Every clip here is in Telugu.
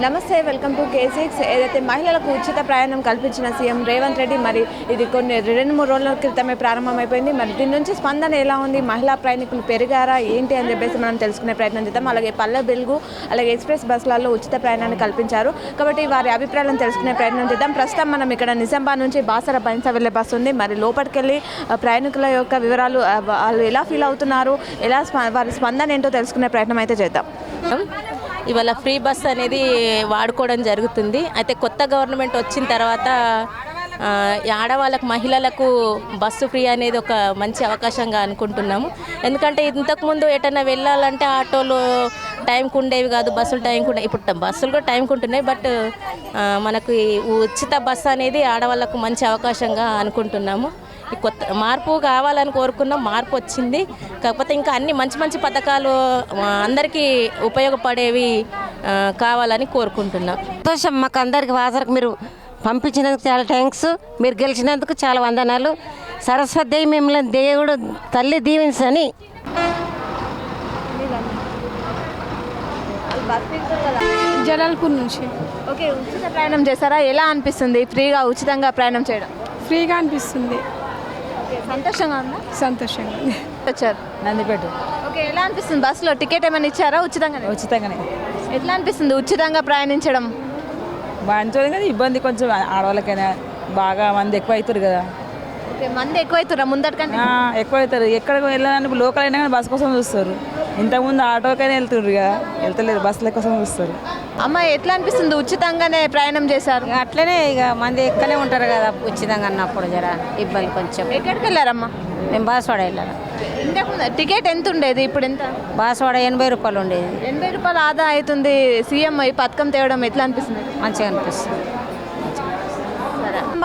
నమస్తే వెల్కమ్ టు కేసిక్స్ ఏదైతే మహిళలకు ఉచిత ప్రయాణం కల్పించిన సీఎం రేవంత్ రెడ్డి మరి ఇది కొన్ని రెండు మూడు రోజుల క్రితమే ప్రారంభమైపోయింది. మరి దీని నుంచి స్పందన ఎలా ఉంది? మహిళా ప్రయాణికులు పెరిగారా? ఏంటి అని చెప్పేసి మనం తెలుసుకునే ప్రయత్నం చేద్దాం. అలాగే పల్లె బెలుగు అలాగే ఎక్స్ప్రెస్ బస్సులలో ఉచిత ప్రయాణాన్ని కల్పించారు. కాబట్టి వారి అభిప్రాయాలను తెలుసుకునే ప్రయత్నం చేద్దాం. ప్రస్తుతం మనం ఇక్కడ నిజామాబాద్ నుంచి బాసర బైన్సా వెళ్ళే బస్సు ఉంది. మరి లోపలికెళ్ళి ప్రయాణికుల యొక్క వివరాలు వాళ్ళు ఎలా ఫీల్ అవుతున్నారు? ఎలా స్ప- వారి స్పందన ఏంటో తెలుసుకునే ప్రయత్నం అయితే చేద్దాం. ఇవాళ ఫ్రీ బస్ అనేది వాడుకోవడం జరుగుతుంది. అయితే కొత్త గవర్నమెంట్ వచ్చిన తర్వాత ఆడవాళ్ళకు మహిళలకు బస్సు ఫ్రీ అనేది ఒక మంచి అవకాశంగా అనుకుంటున్నాము. ఎందుకంటే ఇంతకుముందు ఎటన్నా వెళ్ళాలంటే ఆటోలు టైంకు ఉండేవి కాదు బస్సులు టైంకు ఉండే ఇప్పుడు బస్సులు కూడా టైంకి ఉంటున్నాయి. బట్ మనకు ఉచిత బస్సు అనేది ఆడవాళ్ళకు మంచి అవకాశంగా అనుకుంటున్నాము. కొత్త మార్పు కావాలని కోరుకున్నాం మార్పు వచ్చింది. కాకపోతే ఇంకా అన్ని మంచి మంచి పథకాలు అందరికీ ఉపయోగపడేవి కావాలని కోరుకుంటున్నాం. సంతోషం. మాకు అందరికి వాసరకు మీరు పంపించినందుకు చాలా థ్యాంక్స్ మీరు గెలిచినందుకు చాలా వందనాలు. సరస్వతి దేవి మిమ్మల్ని దేవుడు తల్లి దీవించని. జలాల్పూర్ నుంచి. ఓకే ఉచిత ప్రయాణం చేస్తారా ఎలా అనిపిస్తుంది? ఫ్రీగా ఉచితంగా ప్రయాణం చేయడం? ఫ్రీగా అనిపిస్తుంది. సంతోషంగా ఉందా? సంతోషంగా ఉంది. వచ్చారు. నందిపేట. ఓకే ఎలా అనిపిస్తుంది? బస్సులో టికెట్ ఏమైనా ఇచ్చారా? ఉచితంగానే? ఉచితంగానే. ఎట్లా అనిపిస్తుంది? ఉచితంగా ప్రయాణించడం? మంచిది కదా ఇబ్బంది కొంచెం ఆడవాళ్ళకైనా బాగా మంది ఎక్కువ అవుతారు కదా. ఓకే మంది ఎక్కువైతురా ముందటికంటే ఆ, ఎక్కువ అవుతారు ఎక్కడికి వెళ్ళాలని లోకల్ అయినా కానీ బస్ కోసం చూస్తారు. ఇంతకుముందు ఆటోకైనా వెళ్తుర్రు కదా వెళ్తలేరు బస్సుల కోసం చూస్తారు. అమ్మ ఎట్లా అనిపిస్తుంది? ఉచితంగానే ప్రయాణం చేశారు? అట్లనే ఇక మంది ఎక్కనే ఉంటారు కదా ఉచితంగా అన్నప్పుడు జర ఇబ్బంది కొంచెం. ఎక్కడికి వెళ్ళారమ్మా? మేము బాసవాడ వెళ్ళాలి ఇంతకుముందు టికెట్ ఎంత ఉండేది? ఇప్పుడు ఎంత? బాసవాడ ఎనభై రూపాయలు ఉండేది. ఎనభై రూపాయలు ఆదా అవుతుంది. సీఎం ఈ పథకం తేవడం ఎట్లా అనిపిస్తుంది? మంచిగా అనిపిస్తుంది.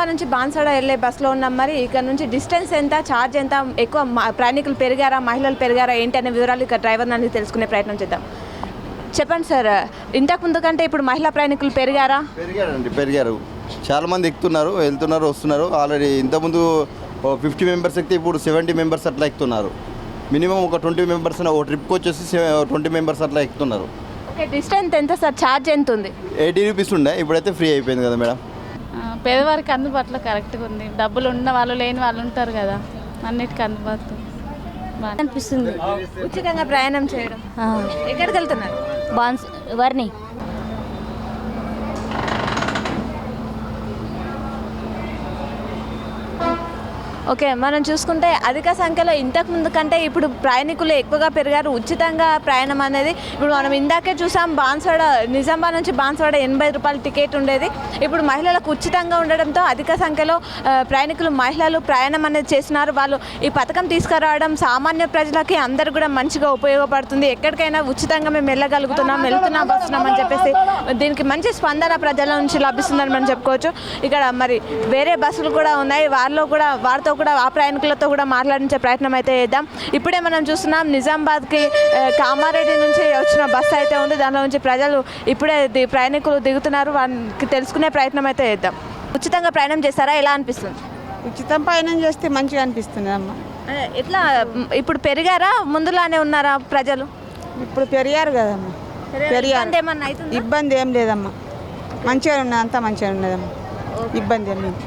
నుంచి బాన్సాడ వెళ్ళే బస్సులో ఉన్నాం మరి. ఇక్కడ నుంచి డిస్టెన్స్ ఎంత ఛార్జ్ ఎంత? ఎక్కువ ప్రయాణికులు పెరిగారా? మహిళలు పెరిగారా? ఏంటి అనే వివరాలు ఇక్కడ డ్రైవర్ నుండి తెలుసుకునే ప్రయత్నం చేద్దాం. చెప్పండి సార్ ఇంతకు ముందు కంటే ఇప్పుడు మహిళా ప్రయాణికులు పెరిగారా? పెరిగారండి పెరిగారు. చాలా మంది ఎక్కుతున్నారు వెళ్తున్నారు వస్తున్నారు. ఆల్రెడీ ఇంతకుముందు ఫిఫ్టీ మెంబర్స్ ఎక్కితే ఇప్పుడు సెవెంటీ మెంబర్స్ అట్లా ఎక్కుతున్నారు. మినిమం ఒక ట్వంటీ మెంబర్స్ ఒక ట్రిప్కి వచ్చేసి ట్వంటీ మెంబర్స్ అట్లా ఎక్కుతున్నారు. ఓకే డిస్టెన్స్ ఎంత సార్? ఛార్జ్ ఎంత ఉంది? ఎయిటీ రూపీస్ ఉండే ఇప్పుడైతే ఫ్రీ అయిపోయింది కదా మేడం. పేదవారికి అందుబాటులో కరెక్ట్గా ఉంది. డబ్బులు ఉన్న వాళ్ళు లేని వాళ్ళు ఉంటారు కదా అన్నిటికీ అందుబాటు బాగా అనిపిస్తుంది. ఉచితంగా ప్రయాణం చేయడం. ఎక్కడికి వెళ్తున్నారు? బాన్స్ వర్ని ఓకే మనం చూసుకుంటే అధిక సంఖ్యలో ఇంతకు ముందు కంటే ఇప్పుడు ప్రయాణికులు ఎక్కువగా పెరిగారు. ఉచితంగా ప్రయాణం అనేది ఇప్పుడు మనం ఇందాకే చూసాం బాన్స్వాడ నిజామాబాద్ నుంచి బాన్స్వాడ ఎనభై రూపాయల టికెట్ ఉండేది. ఇప్పుడు మహిళలకు ఉచితంగా ఉండడంతో అధిక సంఖ్యలో ప్రయాణికులు మహిళలు ప్రయాణం అనేది చేస్తున్నారు. వాళ్ళు ఈ పథకం తీసుకురావడం సామాన్య ప్రజలకి అందరు కూడా మంచిగా ఉపయోగపడుతుంది. ఎక్కడికైనా ఉచితంగా మేము వెళ్ళగలుగుతున్నాం వెళ్తున్నాం వస్తున్నాం అని చెప్పేసి దీనికి మంచి స్పందన ప్రజల నుంచి లభిస్తుందని మనం చెప్పుకోవచ్చు. ఇక్కడ మరి వేరే బస్సులు కూడా ఉన్నాయి. వారిలో కూడా వారితో కూడా ఆ ప్రయాణికులతో కూడా మాట్లాడించే ప్రయత్నం అయితే చేద్దాం. ఇప్పుడే మనం చూస్తున్నాం నిజామాబాద్కి కామారెడ్డి నుంచి వచ్చిన బస్సు అయితే ఉంది. దానిలో నుంచి ప్రజలు ఇప్పుడే ప్రయాణికులు దిగుతున్నారు. వారికి తెలుసుకునే ప్రయత్నం అయితే చేద్దాం. ఉచితంగా ప్రయాణం చేస్తారా ఎలా అనిపిస్తుంది? ఉచితం పయనం చేస్తే మంచిగా అనిపిస్తుంది అమ్మ. ఎట్లా ఇప్పుడు పెరిగారా? ముందులానే ఉన్నారా ప్రజలు? ఇప్పుడు పెరిగారు కదమ్మా. పెరిగారు. ఇబ్బంది ఏమన్నా అవుతుందా? ఇబ్బంది ఏం లేదమ్మా. మంచిగా ఉన్నది అంతా మంచిగా ఉన్నదమ్మా. ఇబ్బంది ఏం లేదు.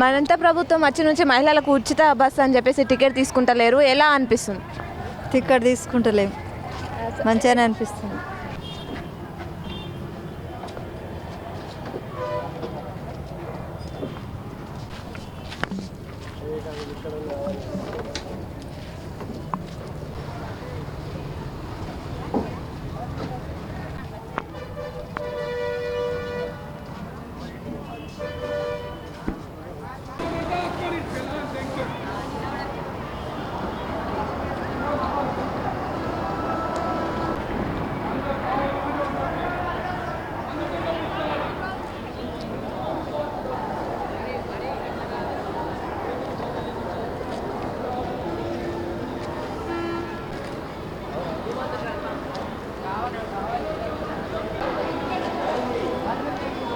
మనంత ప్రభుత్వం వచ్చి నుంచి మహిళలకు ఉచిత బస్సు అని చెప్పేసి టికెట్ తీసుకుంటలేరు. ఎలా అనిపిస్తుంది? టికెట్ తీసుకుంటలేము మంచిగానే అనిపిస్తుంది.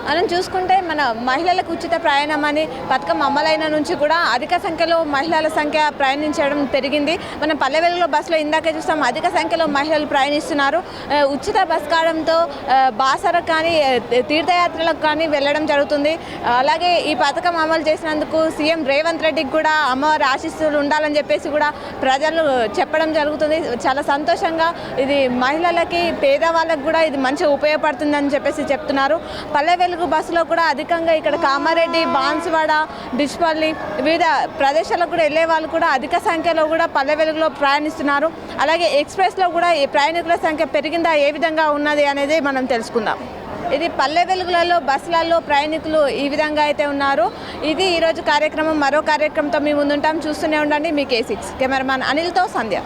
మనం చూసుకుంటే మన మహిళలకు ఉచిత ప్రయాణం అని పథకం అమలైన నుంచి కూడా అధిక సంఖ్యలో మహిళల సంఖ్య ప్రయాణించడం పెరిగింది మనం పల్లె వెలుగులో బస్సులో ఇందాకే చూస్తాం అధిక సంఖ్యలో మహిళలు ప్రయాణిస్తున్నారు. ఉచిత బస్ కావడంతో బాసరకు కానీ తీర్థయాత్రలకు కానీ వెళ్ళడం జరుగుతుంది. అలాగే ఈ పథకం అమలు చేసినందుకు సీఎం రేవంత్ రెడ్డికి కూడా అమ్మవారి ఆశీస్సులు ఉండాలని చెప్పేసి కూడా ప్రజలు చెప్పడం జరుగుతుంది. చాలా సంతోషంగా ఇది మహిళలకి పేదవాళ్ళకి కూడా ఇది మంచిగా ఉపయోగపడుతుందని చెప్పేసి చెప్తున్నారు. పల్లె వెలుగు బస్సులో కూడా అధికంగా ఇక్కడ కామారెడ్డి బాన్సువాడ డిష్పల్లి వివిధ ప్రదేశాలకు కూడా వెళ్ళే వాళ్ళు కూడా అధిక సంఖ్యలో కూడా పల్లె వెలుగులో ప్రయాణిస్తున్నారు. అలాగే ఎక్స్ప్రెస్లో కూడా ఈ ప్రయాణికుల సంఖ్య పెరిగిందా ఏ విధంగా ఉన్నది అనేది మనం తెలుసుకుందాం. ఇది పల్లె వెలుగులలో బస్సులలో ప్రయాణికులు ఈ విధంగా అయితే ఉన్నారు. ఇది ఈరోజు కార్యక్రమం మరో కార్యక్రమంతో మీ ముందుంటాం. చూస్తూనే ఉండండి మీ కే సిక్స్ కెమెరామాన్ అనిల్తో సంధ్య.